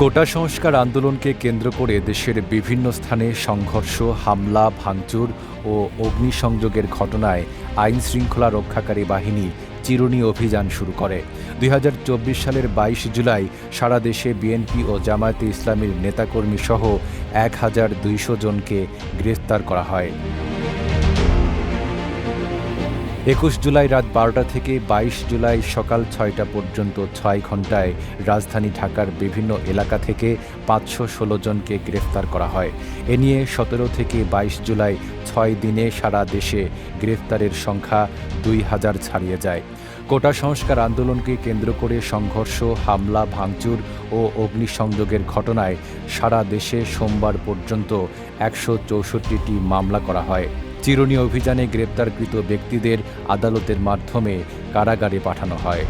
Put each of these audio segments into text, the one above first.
কোটা সংস্কার আন্দোলনকে কেন্দ্র করে দেশের বিভিন্ন স্থানে সংঘর্ষ, হামলা, ভাঙচুর ও অগ্নিসংযোগের ঘটনায় আইন শৃঙ্খলা রক্ষাকারী বাহিনী চিরুনি অভিযান শুরু করে। দুই হাজার চব্বিশ সালের বাইশ জুলাই সারা দেশে বিএনপি ও জামায়াতে ইসলামীর নেতাকর্মী সহ এক হাজার দুইশো জনকে গ্রেফতার করা হয়। একুশ জুলাই রাত বারোটা থেকে বাইশ জুলাই সকাল ছয়টা পর্যন্ত ছয় ঘন্টায় রাজধানী ঢাকার বিভিন্ন এলাকা থেকে পাঁচশো ষোলো জনকে গ্রেফতার করা হয়। এ নিয়ে সতেরো থেকে বাইশ জুলাই ছয় দিনে সারা দেশে গ্রেফতারের সংখ্যা দুই হাজার ছাড়িয়ে যায়। কোটা সংস্কার আন্দোলনকে কেন্দ্র করে সংঘর্ষ, হামলা, ভাঙচুর ও অগ্নিসংযোগের ঘটনায় সারা দেশে সোমবার পর্যন্ত একশো চৌষট্টিটি মামলা করা হয়। চিরুনি অভিযানে গ্রেপ্তারকৃত ব্যক্তিদের আদালতের মাধ্যমে কারাগারে পাঠানো হয়।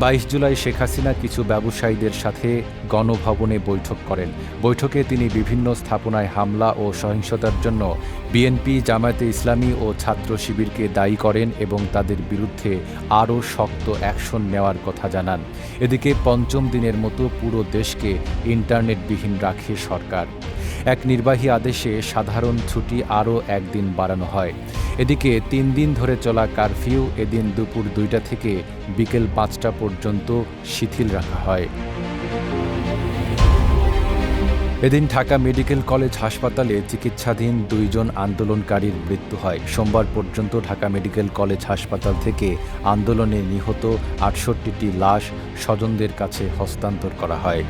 বাইশ জুলাই শেখ হাসিনা কিছু ব্যবসায়ীদের সাথে গণভবনে বৈঠক করেন। বৈঠকে তিনি বিভিন্ন স্থাপনায় হামলা ও সহিংসতার জন্য বিএনপি, জামায়াতে ইসলামী ও ছাত্র শিবিরকে দায়ী করেন এবং তাদের বিরুদ্ধে আরও শক্ত অ্যাকশন নেওয়ার কথা জানান। এদিকে পঞ্চম দিনের মতো পুরো দেশকে ইন্টারনেটবিহীন রাখে সরকার। এক নির্বাহী আদেশে সাধারণ ছুটি আরও একদিন বাড়ানো হয়। এদিকে তিন দিন ধরে চলা কারফিউ এদিন দুপুর দুইটা থেকে বিকেল পাঁচটা পর্যন্ত শিথিল রাখা হয়। এদিন ঢাকা মেডিকেল কলেজ হাসপাতালে চিকিৎসাধীন দুইজন আন্দোলনকারীর মৃত্যু হয়। সোমবার পর্যন্ত ঢাকা মেডিকেল কলেজ হাসপাতাল থেকে আন্দোলনে নিহত আটষট্টিটি লাশ স্বজনদের কাছে হস্তান্তর করা হয়।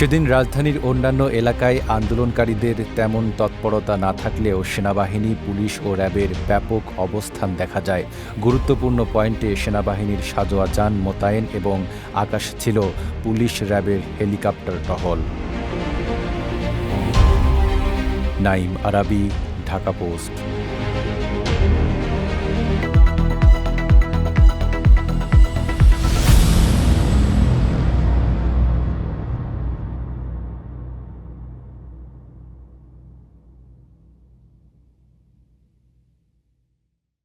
সেদিন রাজধানীর অন্যান্য এলাকায় আন্দোলনকারীদের তেমন তৎপরতা না থাকলেও সেনাবাহিনী, পুলিশ ও র্যাবের ব্যাপক অবস্থান দেখা যায়। গুরুত্বপূর্ণ পয়েন্টে সেনাবাহিনীর সাজোয়া যান, মোতায়েন এবং আকাশ ছিল পুলিশ র্যাবের হেলিকপ্টার টহল। নাইম আরাবি, ঢাকা পোস্ট।